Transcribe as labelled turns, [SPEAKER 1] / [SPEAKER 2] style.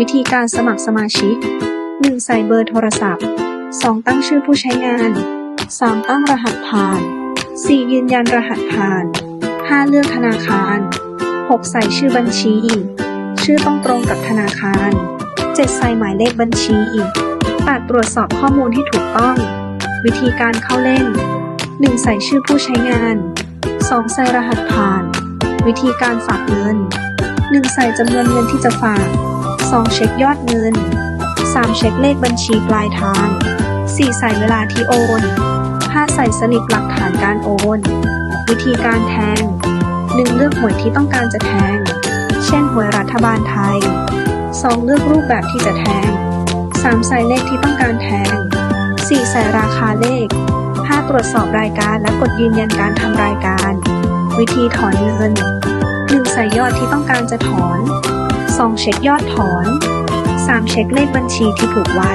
[SPEAKER 1] วิธีการสมัครสมาชิก 1. ใส่เบอร์โทรศัพท์ 2. ตั้งชื่อผู้ใช้งาน 3. ตั้งรหัสผ่าน 4. ยืนยันรหัสผ่าน 5. เลือกธนาคาร 6. ใส่ชื่อบัญชี ชื่อต้องตรงกับธนาคาร 7. ใส่หมายเลขบัญชี 8. ตรวจสอบข้อมูลที่ถูกต้อง วิธีการเข้าเล่น 1. ใส่ชื่อผู้ใช้งาน 2. ใส่รหัสผ่าน วิธีการฝากเงิน 1. ใส่จำนวนเงินที่จะฝาก 2. เช็คยอดเงิน 3. เช็คเลขบัญชีปลายทาง 4. ใส่เวลาที่โอน 5. ใส่สลิปหลักฐานการโอน วิธีการแทง 1. เลือกหวยที่ต้องการจะแทง เช่นหวยรัฐบาลไทย 2. เลือกรูปแบบที่จะแทง 3. ใส่เลขที่ต้องการแทง 4. ใส่ราคาเลข 5. ตรวจสอบรายการและกดยืนยันการทำรายการ วิธีถอนเงิน 1. ใส่ยอดที่ต้องการจะถอน 2. เช็คยอดถอน 3. เช็คเลขบัญชีที่ผูกไว้